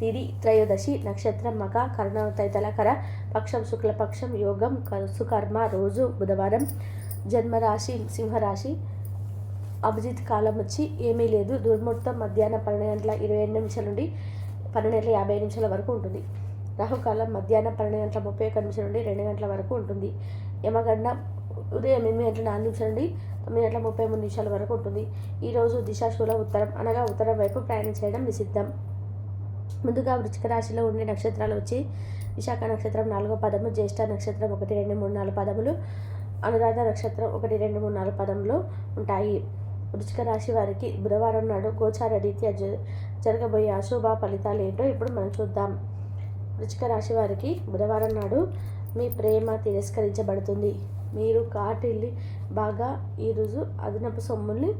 తిది త్రయోదశి నక్షత్రం మక కర్ణ తైతలకర పక్షం శుక్లపక్షం యోగం సుకర్మ రోజు బుధవారం జన్మరాశి సింహరాశి అభిజిత్ కాలం వచ్చి ఏమీ లేదు. దుర్ముహూర్తం మధ్యాహ్నం పన్నెండు గంటల ఇరవై ఏడు నిమిషాల నుండి పన్నెండు గంటల యాభై నిమిషాల వరకు ఉంటుంది. రాహుకాలం మధ్యాహ్నం పన్నెండు గంటల ముప్పై ఒక్క నిమిషాల నుండి రెండు గంటల వరకు ఉంటుంది. యమగండ ఉదయం ఎనిమిది గంటల నాలుగు నిమిషాల నుండి తొమ్మిది గంటల ముప్పై మూడు నిమిషాల వరకు ఉంటుంది. ఈరోజు దిశాశూల ఉత్తరం అనగా ఉత్తరం వైపు ప్రయాణం చేయడం నిషిద్ధం. ముందుగా వృచ్చిక రాశిలో ఉండే నక్షత్రాలు వచ్చి విశాఖ నక్షత్రం నాలుగో పదము జ్యేష్ఠ నక్షత్రం ఒకటి రెండు మూడు నాలుగు పదములు అనురాధ నక్షత్రం ఒకటి రెండు మూడు నాలుగు పదములు ఉంటాయి. వృచ్చిక రాశి వారికి బుధవారం నాడు గోచార రీత్యా జ- జరగబోయే అశుభ ఫలితాలు ఏంటో ఇప్పుడు మనం చూద్దాం. వృచ్చిక రాశి వారికి బుధవారం నాడు మీ ప్రేమ తిరస్కరించబడుతుంది. మీరు కాటిల్లి బాగా ఈరోజు అదనపు సొమ్ముల్ని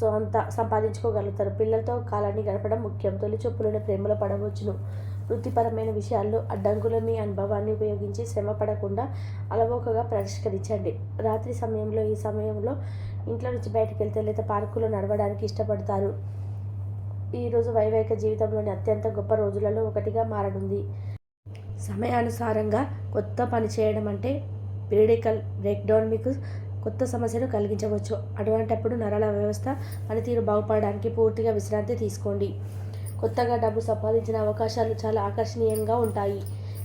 సొంత సంపాదించుకోగలుగుతారు. పిల్లలతో కాలాన్ని గడపడం ముఖ్యం. తొలి చూపులోనే ప్రేమలో పడవచ్చును. వృత్తిపరమైన విషయాల్లో అడ్డంకుల మీ అనుభవాన్ని ఉపయోగించి శ్రమ పడకుండా అలవోకగా పరిష్కరించండి. రాత్రి సమయంలో ఈ సమయంలో ఇంట్లో నుంచి బయటకు వెళ్తే లేదా పార్కులో నడవడానికి ఇష్టపడతారు. ఈరోజు వైవాహిక జీవితంలోని అత్యంత గొప్ప రోజులలో ఒకటిగా మారనుంది. సమయానుసారంగా కొత్త పని చేయడం అంటే పీరిడికల్ బ్రేక్డౌన్ మీకు కొత్త సమస్యను కలిగించవచ్చు. అటువంటప్పుడు నరాల వ్యవస్థ పనితీరు బాగుపడడానికి పూర్తిగా విశ్రాంతి తీసుకోండి. కొత్తగా డబ్బు సంపాదించిన అవకాశాలు చాలా ఆకర్షణీయంగా ఉంటాయి.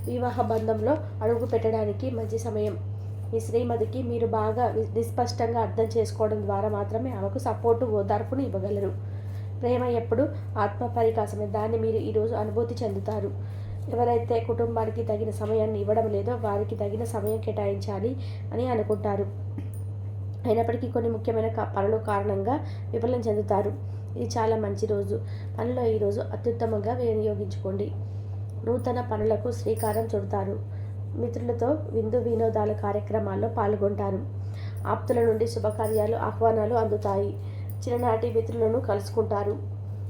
వివాహ బంధంలో అడుగు పెట్టడానికి మంచి సమయం. మీ శ్రీమతికి మీరు బాగా నిస్పష్టంగా అర్థం చేసుకోవడం ద్వారా మాత్రమే ఆమెకు సపోర్టు ఓదార్పును ఇవ్వగలరు. ప్రేమ ఎప్పుడు ఆత్మ పరికాసమే. దాన్ని మీరు ఈరోజు అనుభూతి చెందుతారు. ఎవరైతే కుటుంబానికి తగిన సమయాన్ని ఇవ్వడం లేదో వారికి తగిన సమయం కేటాయించాలి అని అనుకుంటారు. అయినప్పటికీ కొన్ని ముఖ్యమైన పనుల కారణంగా విఫలం చెందుతారు. ఇది చాలా మంచి రోజు. పనిలో ఈరోజు అత్యుత్తమంగా వినియోగించుకోండి. నూతన పనులకు శ్రీకారం చుడతారు. మిత్రులతో విందు వినోదాల కార్యక్రమాల్లో పాల్గొంటారు. ఆప్తుల నుండి శుభకార్యాలు ఆహ్వానాలు అందుతాయి. చిన్ననాటి మిత్రులను కలుసుకుంటారు.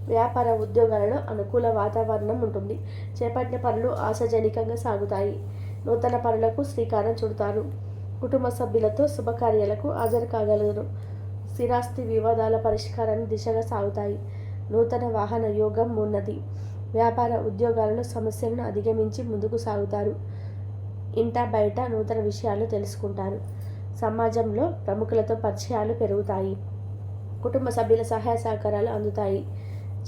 వ్యాపార ఉద్యోగాలలో అనుకూల వాతావరణం ఉంటుంది. చేపట్టిన పనులు ఆశాజనకంగా సాగుతాయి. నూతన పనులకు శ్రీకారం చుడతారు. కుటుంబ సభ్యులతో శుభకార్యాలకు హాజరు కాగలరు. స్థిరాస్తి వివాదాల పరిష్కారాన్ని దిశగా సాగుతాయి. నూతన వాహన యోగం ఉన్నది. వ్యాపార ఉద్యోగాలలో సమస్యలను అధిగమించి ముందుకు సాగుతారు. ఇంట బయట నూతన విషయాలు తెలుసుకుంటారు. సమాజంలో ప్రముఖులతో పరిచయాలు పెరుగుతాయి. కుటుంబ సభ్యుల సహాయ సహకారాలు అందుతాయి.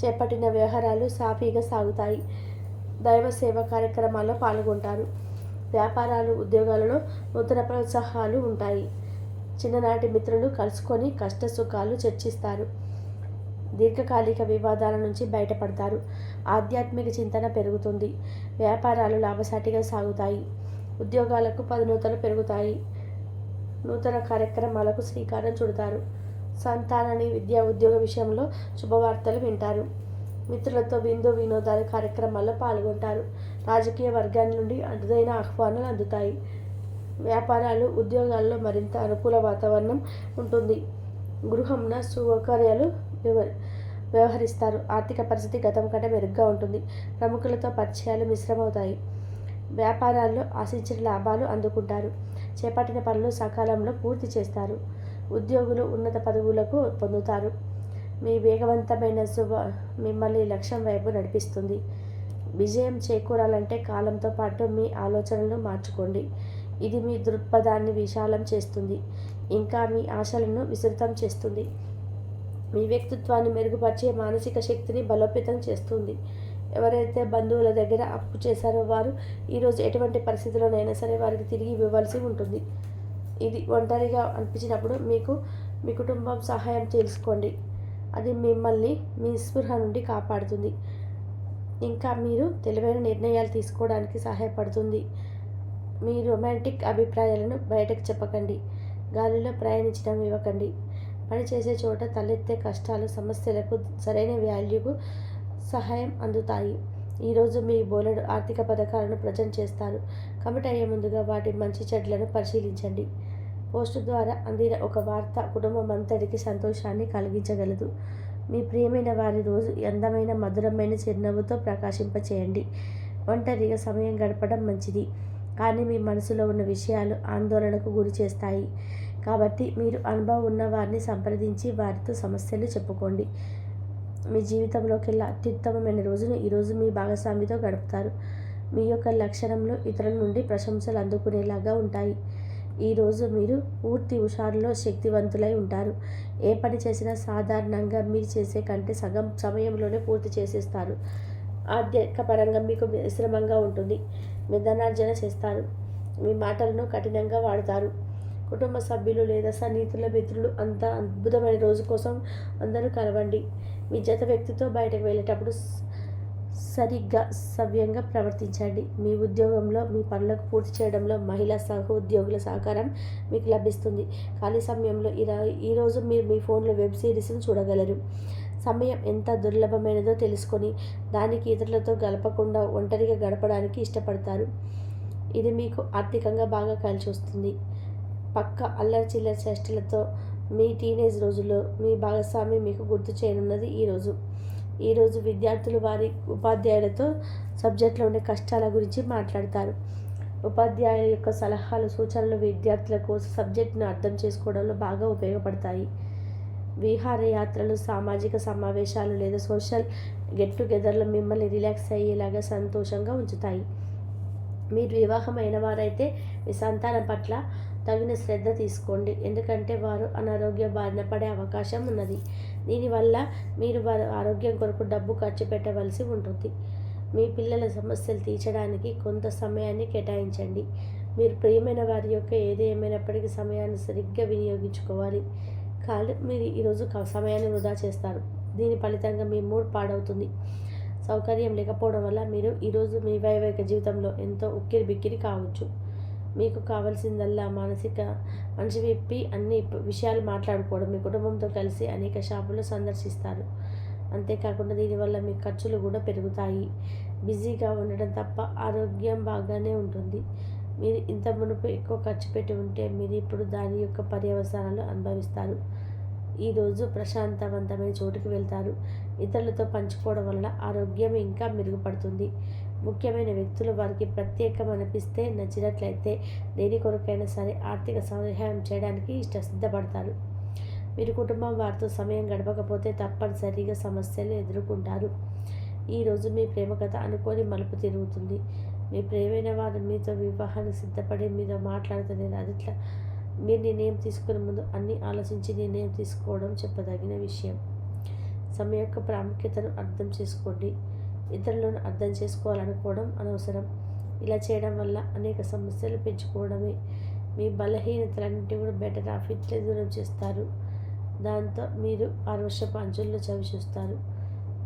చేపట్టిన వ్యవహారాలు సాఫీగా సాగుతాయి. దైవ సేవ కార్యక్రమాల్లో పాల్గొంటారు. వ్యాపారాలు ఉద్యోగాలలో నూతన ప్రోత్సాహాలు ఉంటాయి. చిన్ననాటి మిత్రులు కలుసుకొని కష్ట సుఖాలు చర్చిస్తారు. దీర్ఘకాలిక వివాదాల నుంచి బయటపడతారు. ఆధ్యాత్మిక చింతన పెరుగుతుంది. వ్యాపారాలు లాభసాటిగా సాగుతాయి. ఉద్యోగాలకు పదనూతలు పెరుగుతాయి. నూతన కార్యక్రమాలకు శ్రీకారం చుడతారు. సంతానాన్ని విద్యా ఉద్యోగ విషయంలో శుభవార్తలు వింటారు. మిత్రులతో విందు వినోదాల కార్యక్రమాల్లో పాల్గొంటారు. రాజకీయ వర్గాల నుండి అరుదైన ఆహ్వానాలు అందుతాయి. వ్యాపారాలు ఉద్యోగాల్లో మరింత అనుకూల వాతావరణం ఉంటుంది. గృహంన సౌకర్యాలు వ్యవహరిస్తారు. ఆర్థిక పరిస్థితి గతం కంటే మెరుగ్గా ఉంటుంది. ప్రముఖులతో పరిచయాలు మిశ్రమవుతాయి. వ్యాపారాల్లో ఆశించిన లాభాలు అందుకుంటారు. చేపట్టిన పనులు సకాలంలో పూర్తి చేస్తారు. ఉద్యోగులు ఉన్నత పదవులకు పొందుతారు. మీ వేగవంతమైన శుభ మిమ్మల్ని లక్ష్యం వైపు నడిపిస్తుంది. విజయం చేకూరాలంటే కాలంతో పాటు మీ ఆలోచనలను మార్చుకోండి. ఇది మీ దృక్పథాన్ని విశాలం చేస్తుంది. ఇంకా మీ ఆశలను విస్తృతం చేస్తుంది. మీ వ్యక్తిత్వాన్ని మెరుగుపరిచే మానసిక శక్తిని బలోపేతం చేస్తుంది. ఎవరైతే బంధువుల దగ్గర అప్పు చేశారో వారు ఈరోజు ఎటువంటి పరిస్థితుల్లోనైనా సరే వారికి తిరిగి ఇవ్వవలసి ఉంటుంది. ఇది ఒంటరిగా అనిపించినప్పుడు మీకు మీ కుటుంబం సహాయం తెలుసుకోండి. అది మిమ్మల్ని మీ స్పృహ నుండి కాపాడుతుంది. ఇంకా మీరు తెలివైన నిర్ణయాలు తీసుకోవడానికి సహాయపడుతుంది. మీ రొమాంటిక్ అభిప్రాయాలను బయటకు చెప్పకండి. గాలిలో ప్రయాణించడం ఇవ్వకండి. పని చేసే చోట తలెత్తే కష్టాలు సమస్యలకు సరైన వాల్యూకు సహాయం అందుతాయి. ఈరోజు మీ బోలెడు ఆర్థిక పథకాలను ప్రజెంట్ చేస్తారు. కమిట్ అయ్యే ముందుగా వాటి మంచి చెడ్లను పరిశీలించండి. పోస్టు ద్వారా అందిన ఒక వార్త కుటుంబం అంతటికి సంతోషాన్ని కలిగించగలదు. మీ ప్రియమైన వారి రోజు అందమైన మధురమైన చిరునవ్వుతో ప్రకాశింపచేయండి. ఒంటరిగా సమయం గడపడం మంచిది. కానీ మీ మనసులో ఉన్న విషయాలు ఆందోళనకు గురి చేస్తాయి. కాబట్టి మీరు అనుభవం ఉన్న వారిని సంప్రదించి వారితో సమస్యలు చెప్పుకోండి. మీ జీవితంలోకెల్లా అత్యుత్తమమైన రోజును ఈరోజు మీ భాగస్వామితో గడుపుతారు. మీ యొక్క లక్షణంలో ఇతరుల నుండి ప్రశంసలు అందుకునేలాగా ఉంటాయి. ఈరోజు మీరు పూర్తి హుషారులో శక్తివంతులై ఉంటారు. ఏ పని చేసినా సాధారణంగా మీరు చేసే కంటే సగం సమయంలోనే పూర్తి చేసేస్తారు. ఆర్థిక పరంగా మీకు మిశ్రమంగా ఉంటుంది. మిధనార్జన చేస్తారు. మీ మాటలను కఠినంగా వాడతారు. కుటుంబ సభ్యులు లేదా సన్నిహితుల మిత్రులు అంత అద్భుతమైన రోజు కోసం అందరూ కలవండి. మీ జత వ్యక్తితో బయటకు వెళ్ళేటప్పుడు సరిగ్గా సవ్యంగా ప్రవర్తించండి. మీ ఉద్యోగంలో మీ పనులకు పూర్తి చేయడంలో మహిళా సహోద్యోగుల సహకారం మీకు లభిస్తుంది. ఖాళీ సమయంలో ఇలా ఈరోజు మీరు మీ ఫోన్లో వెబ్ సిరీస్ను చూడగలరు. సమయం ఎంత దుర్లభమైనదో తెలుసుకొని దానికి ఇతరులతో గడపకుండా ఒంటరిగా గడపడానికి ఇష్టపడతారు. ఇది మీకు ఆర్థికంగా బాగా కలిసి వస్తుంది. పక్క అల్లరి చిల్లర చేష్టలతో మీ టీనేజ్ రోజుల్లో మీ భాగస్వామి మీకు గుర్తు చేయనున్నది ఈరోజు ఈరోజు విద్యార్థులు వారి ఉపాధ్యాయులతో సబ్జెక్టులో ఉండే కష్టాల గురించి మాట్లాడతారు. ఉపాధ్యాయుల యొక్క సలహాలు సూచనలు విద్యార్థుల కోసం సబ్జెక్టును అర్థం చేసుకోవడంలో బాగా ఉపయోగపడతాయి. విహారయాత్రలు సామాజిక సమావేశాలు లేదా సోషల్ గెట్ టుగెదర్లు మిమ్మల్ని రిలాక్స్ అయ్యేలాగా సంతోషంగా ఉంచుతాయి. మీరు వివాహమైన వారైతే మీ సంతానం పట్ల తగిన శ్రద్ధ తీసుకోండి. ఎందుకంటే వారు అనారోగ్య బారిన పడే అవకాశం ఉన్నది. దీనివల్ల మీరు వారి ఆరోగ్యం కొరకు డబ్బు ఖర్చు పెట్టవలసి ఉంటుంది. మీ పిల్లల సమస్యలు తీర్చడానికి కొంత సమయాన్ని కేటాయించండి. మీరు ప్రియమైన వారి యొక్క ఏది ఏమైనప్పటికీ సమయాన్ని సరిగ్గా వినియోగించుకోవాలి. కానీ మీరు ఈరోజు సమయాన్ని వృధా చేస్తారు. దీని ఫలితంగా మీ మూడ్ పాడవుతుంది. సౌకర్యం లేకపోవడం వల్ల మీరు ఈరోజు మీ వైవాహిక జీవితంలో ఎంతో ఉక్కిరి బిక్కిరి కావచ్చు. మీకు కావలసిందల్లా మానసిక మనిషి విప్పి అన్ని విషయాలు మాట్లాడుకోవడం మీ కుటుంబంతో కలిసి అనేక షాపులు సందర్శిస్తారు. అంతేకాకుండా దీనివల్ల మీ ఖర్చులు కూడా పెరుగుతాయి. బిజీగా ఉండడం తప్ప ఆరోగ్యం బాగానే ఉంటుంది. మీరు ఇంత మునుపు ఎక్కువ ఖర్చు పెట్టి ఉంటే మీరు ఇప్పుడు దాని యొక్క పర్యవసానాలు అనుభవిస్తారు. ఈరోజు ప్రశాంతవంతమైన చోటుకు వెళ్తారు. ఇతరులతో పంచుకోవడం వల్ల ఆరోగ్యం ఇంకా మెరుగుపడుతుంది. ముఖ్యమైన వ్యక్తులు వారికి ప్రత్యేకం అనిపిస్తే నచ్చినట్లయితే దేని కొరకైనా సరే ఆర్థిక సహాయం చేయడానికి ఇష్ట సిద్ధపడతారు. మీరు కుటుంబం వారితో సమయం గడపకపోతే తప్పనిసరిగా సమస్యలు ఎదుర్కొంటారు. ఈరోజు మీ ప్రేమ కథ అనుకోని మలుపు తిరుగుతుంది. మీ ప్రేమైన వారు మీతో వివాహానికి సిద్ధపడి మీతో మాట్లాడుతున్నారు అది ఇట్లా మీరు నిర్ణయం తీసుకునే ముందు అన్నీ ఆలోచించి నిర్ణయం తీసుకోవడం చెప్పదగిన విషయం. సమయం యొక్క ప్రాముఖ్యతను అర్థం చేసుకోండి. ఇతరులను అర్థం చేసుకోవాలనుకోవడం అనవసరం. ఇలా చేయడం వల్ల అనేక సమస్యలు పెంచుకోవడమే. మీ బలహీనతలన్నింటి కూడా బెటర్ ఆఫ్ ఇట్లే దూరం చేస్తారు. దాంతో మీరు ఆరువర్షపు అంచుల్లో చవి చూస్తారు.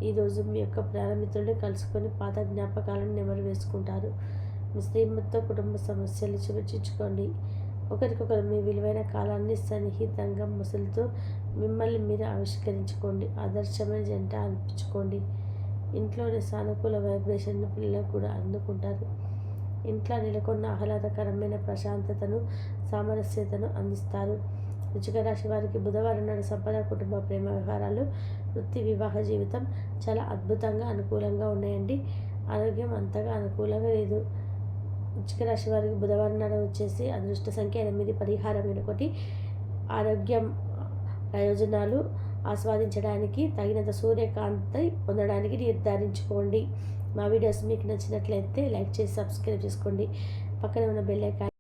ఈరోజు మీ యొక్క ప్రారంభితుడిని కలుసుకొని పాత జ్ఞాపకాలను నెమరు వేసుకుంటారు. మీ శ్రీమతితో కుటుంబ సమస్యలు చర్చించుకోండి ఒకరికొకరు మీ విలువైన కాలాన్ని సన్నిహితంగా ముసలితో మిమ్మల్ని మీరు ఆవిష్కరించుకోండి. ఆదర్శమైన జంట అనిపించుకోండి. ఇంట్లోని సానుకూల వైబ్రేషన్ పిల్లలు కూడా అందుకుంటారు. ఇంట్లో నెలకొన్న ఆహ్లాదకరమైన ప్రశాంతతను సామరస్యతను అందిస్తారు. వృచ్చిక రాశి వారికి బుధవారం నాడు సంపద కుటుంబ ప్రేమ వ్యవహారాలు వృత్తి వివాహ జీవితం చాలా అద్భుతంగా అనుకూలంగా ఉన్నాయండి. ఆరోగ్యం అంతగా అనుకూలంగా లేదు. వృచ్చిక రాశి వారికి బుధవారం నాడు వచ్చేసి అదృష్ట సంఖ్య ఎనిమిది పరిహారం ఒకటి ఆరోగ్యం ప్రయోజనాలు ఆస్వాదించడానికి తగినంత సూర్యకాంతి పొందడానికి నిర్ధారించుకోండి. మా వీడియోస్ మీకు నచ్చినట్లయితే లైక్ చేసి సబ్స్క్రైబ్ చేసుకోండి. పక్కన ఉన్న బెల్ ఐకాన్